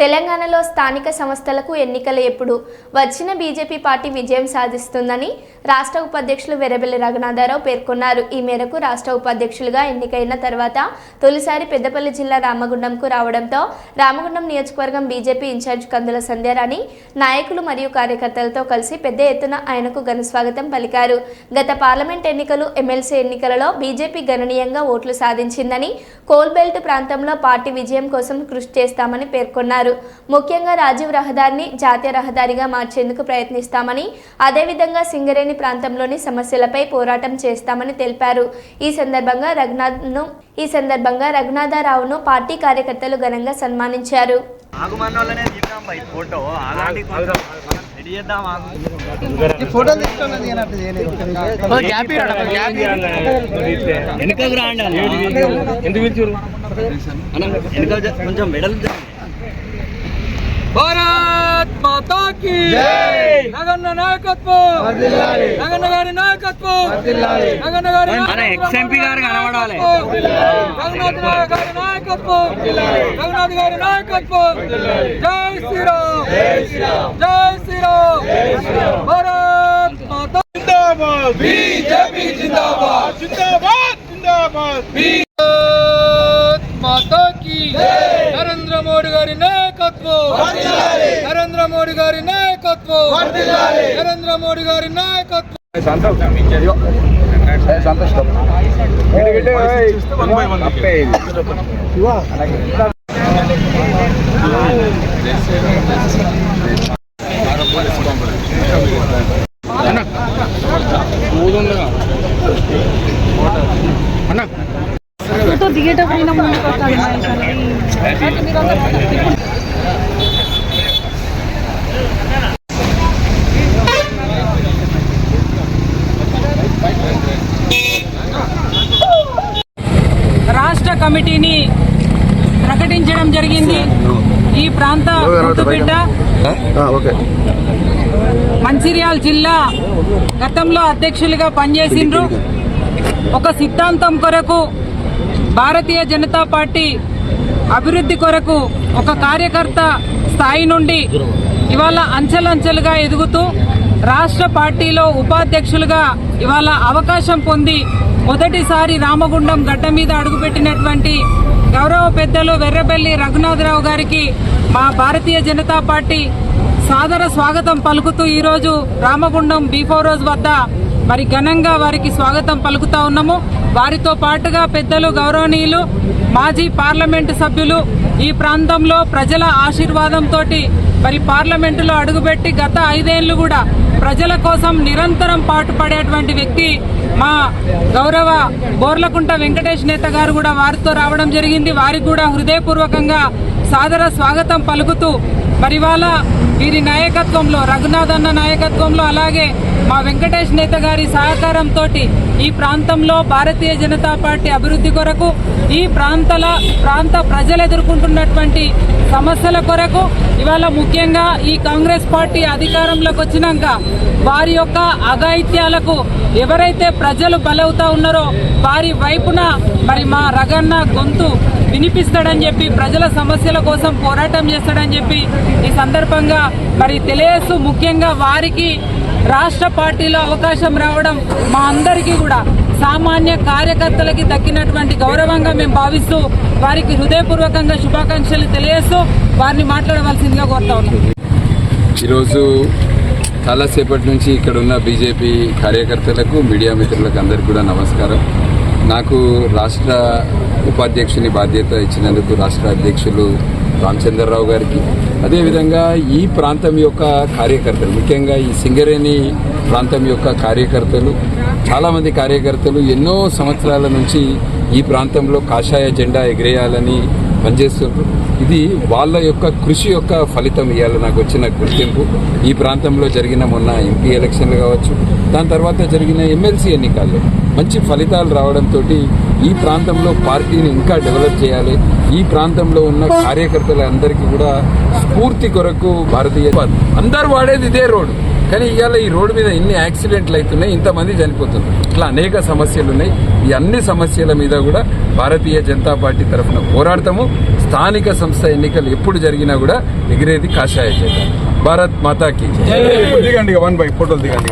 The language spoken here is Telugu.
తెలంగాణలో స్థానిక సంస్థలకు ఎన్నికలు ఎప్పుడు? వచ్చిన బీజేపీ పార్టీ విజయం సాధిస్తుందని రాష్ట్ర ఉపాధ్యక్షులు వెరబెల్లి రఘునాథరావు పేర్కొన్నారు. ఈ మేరకు రాష్ట్ర ఉపాధ్యక్షులుగా ఎన్నికైన తర్వాత తొలిసారి పెద్దపల్లి జిల్లా రామగుండంకు రావడంతో రామగుండం నియోజకవర్గం బీజేపీ ఇన్ఛార్జ్ కందుల సంధ్యారాణి నాయకులు మరియు కార్యకర్తలతో కలిసి పెద్ద ఎత్తున ఆయనకు ఘనస్వాగతం పలికారు. గత పార్లమెంట్ ఎన్నికలు ఎమ్మెల్సీ ఎన్నికలలో బీజేపీ గణనీయంగా ఓట్లు సాధించిందని కోల్బెల్ట్ ప్రాంతంలో పార్టీ విజయం కోసం కృషి చేస్తామని పేర్కొన్నారు. ముఖ్యంగా రాజీవ్ రహదారిని జాతీయ రహదారిగా మార్చేందుకు ప్రయత్నిస్తామని అదేవిధంగా సింగరేణి ప్రాంతంలోని సమస్యలపై పోరాటం చేస్తామని తెలిపారు. ఈ సందర్భంగా రఘునాథ్ను ఈ సందర్భంగా రఘునాథరావును పార్టీ కార్యకర్తలు ఘనంగా సన్మానించారు. ఎందుకు కొంచెం మెడల్ భారత్ మాతా కీ నగన్న నాయకత్వం! నగన్న గారి నాయకత్వం! నగన్న గారి మన ఎక్స్ఎంపీ గారు కనబడాలి. రఘునాథ్ గారి నాయకత్వం! రఘునాథ్ గారి నాయకత్వం! జై శ్రీరామ్! జై శ్రీరామ్! భారత్ మాతా జిందాబాద్! బీజేపీ జిందాబాద్! జిందాబాద్! జిందాబాద్! భారత్ మాతా గారి నాయకత్వం. నరేంద్ర మోడీ గారి నాయకత్వం. నరేంద్ర మోడీ గారి నాయకత్వం. ఫోటో దిగేటప్పుడు రాష్ట్ర కమిటీని ప్రకటించడం జరిగింది. ఈ ప్రాంత ఓకే. మంచిర్యాల జిల్లా గతంలో అధ్యక్షులుగా పనిచేసిండ్రు. ఒక సిద్ధాంతం కొరకు భారతీయ జనతా పార్టీ అభివృద్ధి కొరకు ఒక కార్యకర్త స్థాయి నుండి ఇవాళ అంచెలంచెలుగా ఎదుగుతూ రాష్ట్ర పార్టీలో ఉపాధ్యక్షులుగా ఇవాళ అవకాశం పొంది మొదటిసారి రామగుండం గడ్డ మీద అడుగుపెట్టినటువంటి గౌరవ పెద్దలు వెర్రబెల్లి రఘునాథరావు గారికి మా భారతీయ జనతా పార్టీ సాదర స్వాగతం పలుకుతూ ఈరోజు రామగుండం బీఫో రోజ్ వద్ద మరి ఘనంగా వారికి స్వాగతం పలుకుతా ఉన్నాము. వారితో పాటుగా పెద్దలు గౌరవనీయులు మాజీ పార్లమెంటు సభ్యులు ఈ ప్రాంతంలో ప్రజల ఆశీర్వాదంతో మరి పార్లమెంటులో అడుగుపెట్టి గత ఐదేళ్ళు కూడా ప్రజల కోసం నిరంతరం పాటుపడేటువంటి వ్యక్తి మా గౌరవ బోర్లకుంట వెంకటేష్ నేత గారు కూడా వారితో రావడం జరిగింది. వారికి కూడా హృదయపూర్వకంగా సాదర స్వాగతం పలుకుతూ మరి వాళ్ళ వీరి నాయకత్వంలో రఘునాథ్ అన్న నాయకత్వంలో అలాగే మా వెంకటేష్ నేత గారి సహకారంతో ఈ ప్రాంతంలో భారతీయ జనతా పార్టీ అభివృద్ధి కొరకు ఈ ప్రాంతాల ప్రాంత ప్రజలు ఎదుర్కొంటున్నటువంటి సమస్యల కొరకు ఇవాళ ముఖ్యంగా ఈ కాంగ్రెస్ పార్టీ అధికారంలోకి వచ్చినాక వారి యొక్క అఘాయిత్యాలకు ఎవరైతే ప్రజలు బలవుతా ఉన్నారో వారి వైపున మరి మా రగన్న గొంతు వినిపిస్తాడని చెప్పి ప్రజల సమస్యల కోసం పోరాటం చేస్తాడని చెప్పి ఈ సందర్భంగా మరి తెలియజేస్తూ ముఖ్యంగా వారికి రాష్ట్ర పార్టీలో అవకాశం రావడం మా అందరికీ కూడా సామాన్య కార్యకర్తలకి దక్కినటువంటి గౌరవంగా మేము భావిస్తూ వారికి హృదయపూర్వకంగా శుభాకాంక్షలు తెలియజేస్తూ వారిని మాట్లాడవలసిందిగా కోరుతా ఉన్నాం. ఈరోజు చాలాసేపటి నుంచి ఇక్కడ ఉన్న బీజేపీ కార్యకర్తలకు మీడియా మిత్రులకు అందరికీ కూడా నమస్కారం. నాకు రాష్ట్ర ఉపాధ్యక్షుని బాధ్యత ఇచ్చినందుకు రాష్ట్ర అధ్యక్షులు రామచంద్రరావు గారికి. అదేవిధంగా ఈ ప్రాంతం యొక్క కార్యకర్తలు ముఖ్యంగా ఈ సింగరేణి ప్రాంతం యొక్క కార్యకర్తలు చాలామంది కార్యకర్తలు ఎన్నో సంవత్సరాల నుంచి ఈ ప్రాంతంలో కాషాయ జెండా ఎగిరేయాలని పనిచేస్తున్నారు ఇది వాళ్ళ యొక్క కృషి యొక్క ఫలితం ఇవాళ నాకు వచ్చిన గుర్తింపు. ఈ ప్రాంతంలో జరిగిన మొన్న ఎంపీ ఎలక్షన్లు కావచ్చు దాని తర్వాత జరిగిన ఎమ్మెల్సీ ఎన్నికల్లో మంచి ఫలితాలు రావడంతో ఈ ప్రాంతంలో పార్టీని ఇంకా డెవలప్ చేయాలి ఈ ప్రాంతంలో ఉన్న కార్యకర్తలందరికీ కూడా స్ఫూర్తి కొరకు భారతీయ అందరూ వాడేది ఇదే రోడ్డు. కానీ ఇవాళ ఈ రోడ్డు మీద ఇన్ని యాక్సిడెంట్లు అవుతున్నాయి ఇంతమంది చనిపోతున్నారు. ఇట్లా అనేక సమస్యలు ఉన్నాయి ఈ అన్ని సమస్యల మీద కూడా భారతీయ జనతా పార్టీ తరఫున పోరాడతాము. స్థానిక సంస్థ ఎన్నికలు ఎప్పుడు జరిగినా కూడా ఎగిరేది కాషాయ చేత. భారత్ మాతాకి దిగండి వన్ బై ఫోటోలు దిగండి.